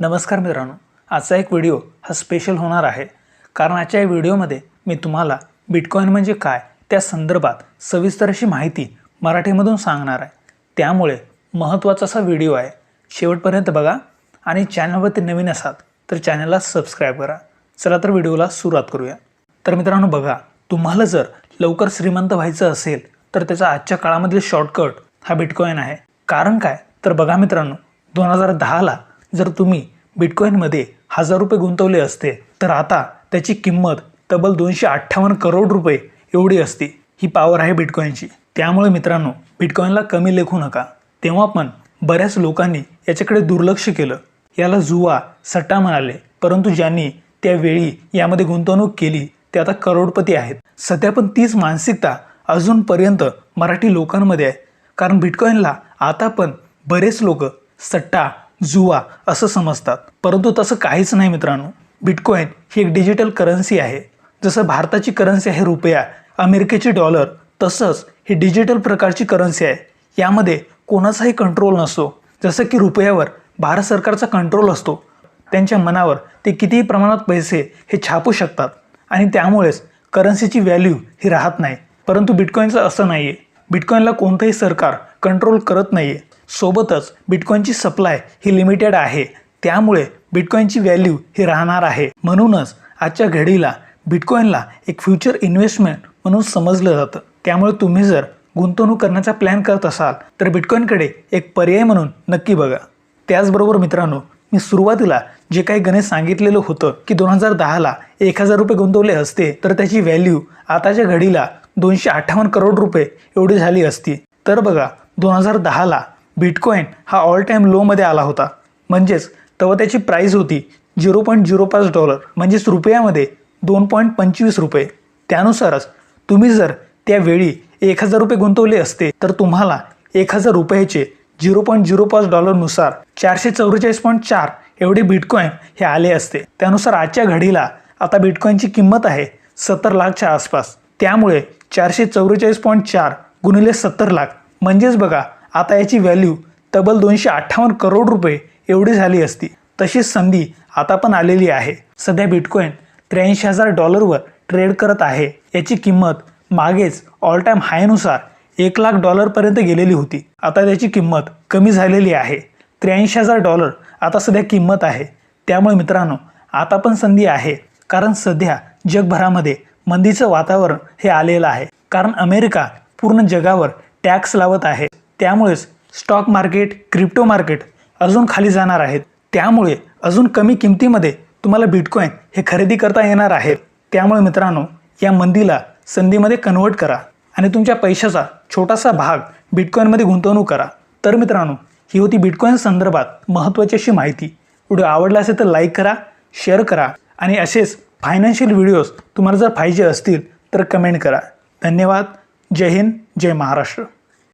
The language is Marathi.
नमस्कार मित्रांनो आजचा एक व्हिडिओ हा स्पेशल होणार आहे. कारण आजच्या या व्हिडिओमध्ये मी तुम्हाला बिटकॉईन म्हणजे काय त्या संदर्भात सविस्तर अशी माहिती मराठीमधून सांगणार आहे. त्यामुळे महत्त्वाचा असा व्हिडिओ आहे. शेवटपर्यंत बघा आणि चॅनलवरती नवीन असाल तर चॅनलला सबस्क्राईब करा. चला तर व्हिडिओला सुरुवात करूया. तर मित्रांनो बघा तुम्हाला जर लवकर श्रीमंत व्हायचं असेल तर त्याचा आजच्या काळामधील शॉर्टकट हा बिटकॉईन आहे. कारण काय? तर बघा मित्रांनो दोन हजार दहाला जर तुम्ही बिटकॉईनमध्ये हजार रुपये गुंतवले असते तर आता त्याची किंमत तब्बल दोनशे अठ्ठावन्न करोड रुपये एवढी असते. ही पॉवर आहे बिटकॉईनची त्यामुळे मित्रांनो बिटकॉईनला कमी लेखू नका. तेव्हा पण बऱ्याच लोकांनी याच्याकडे दुर्लक्ष केलं. याला जुवा सट्टा म्हणाले परंतु ज्यांनी त्यावेळी यामध्ये गुंतवणूक केली ते आता करोडपती आहेत. सध्या पण तीच मानसिकता अजूनपर्यंत मराठी लोकांमध्ये आहे. कारण बिटकॉईनला आता पण बरेच लोक सट्टा जुवा असं समजतात. परंतु तसं काहीच नाही मित्रांनो. बिटकॉईन ही एक डिजिटल करन्सी आहे. जसं भारताची करन्सी आहे रुपया अमेरिकेची डॉलर तसंच ही डिजिटल प्रकारची करन्सी आहे. यामध्ये कोणाचाही कंट्रोल नसतो. जसं की रुपयावर भारत सरकारचा कंट्रोल असतो. त्यांच्या मनावर ते कितीही प्रमाणात पैसे हे छापू शकतात. आणि त्यामुळेच करन्सीची व्हॅल्यू ही राहत नाही. परंतु बिटकॉईनचं असं नाही आहे बिटकॉईनला कोणतंही सरकार कंट्रोल करत नाही आहे सोबतच बिटकॉईनची सप्लाय ही लिमिटेड आहे. त्यामुळे बिटकॉईनची व्हॅल्यू ही राहणार आहे. म्हणूनच आजच्या घडीला बिटकॉईनला एक फ्युचर इन्व्हेस्टमेंट म्हणून समजलं जातं. त्यामुळे तुम्ही जर गुंतवणूक करण्याचा प्लॅन करत असाल तर बिटकॉईनकडे एक पर्याय म्हणून नक्की बघा. त्याचबरोबर मित्रांनो मी सुरुवातीला जे काही गणित सांगितलेलं होतं की दोन हजार दहाला एक हजार रुपये गुंतवले असते तर त्याची व्हॅल्यू आताच्या घडीला दोनशे अठ्ठावन्न करोड रुपये एवढी झाली असती. तर बघा दोन हजार दहाला बिटकॉईन हा ऑल टाईम लोमध्ये आला होता. म्हणजेच तेव्हा त्याची प्राईस होती झिरो पॉईंट झिरो पाच डॉलर म्हणजेच रुपयामध्ये दोन पॉईंट पंचवीस रुपये. त्यानुसारच तुम्ही जर त्यावेळी एक हजार रुपये गुंतवले असते तर तुम्हाला एक हजार रुपयाचे झिरो पॉईंट झिरो पाच डॉलरनुसार चारशे चौवेचाळीस पॉईंट चार एवढे बिटकॉईन हे आले असते. त्यानुसार आजच्या घडीला आता बिटकॉईनची किंमत आहे सत्तर लाखच्या आसपास. त्यामुळे चारशे चौवेचाळीस पॉईंट चार गुणिले सत्तर लाख. म्हणजेच बघा आता याची व्हॅल्यू तब्बल दोनशे अठ्ठावन्न करोड रुपये एवढी झाली असती. तशीच संधी आता पण आलेली आहे. सध्या बिटकॉईन त्र्याऐंशी हजार डॉलरवर ट्रेड करत आहे. याची किंमत मागेच ऑल टाईम हायनुसार एक लाख डॉलरपर्यंत गेलेली होती. आता त्याची किंमत कमी झालेली आहे. त्र्याऐंशी हजार डॉलर आता सध्या किंमत आहे. त्यामुळे मित्रांनो आता पण संधी आहे. कारण सध्या जगभरामध्ये मंदीचं वातावरण हे आलेलं आहे. कारण अमेरिका पूर्ण जगावर टॅक्स लावत आहे. त्यामुळेच स्टॉक मार्केट क्रिप्टो मार्केट अजून खाली जाणार आहेत. त्यामुळे अजून कमी किमतीमध्ये तुम्हाला बिटकॉईन हे खरेदी करता येणार आहे. त्यामुळे मित्रांनो या मंदीला संधीमध्ये कन्वर्ट करा आणि तुमच्या पैशाचा छोटासा भाग बिटकॉईनमध्ये गुंतवणूक करा. तर मित्रांनो ही होती बिटकॉईन संदर्भात महत्त्वाची अशी माहिती. व्हिडिओ आवडला असेल तर लाईक करा शेअर करा आणि असेच फायनान्शियल व्हिडिओज तुम्हाला जर पाहिजे असतील तर कमेंट करा. धन्यवाद. जय हिंद जय महाराष्ट्र.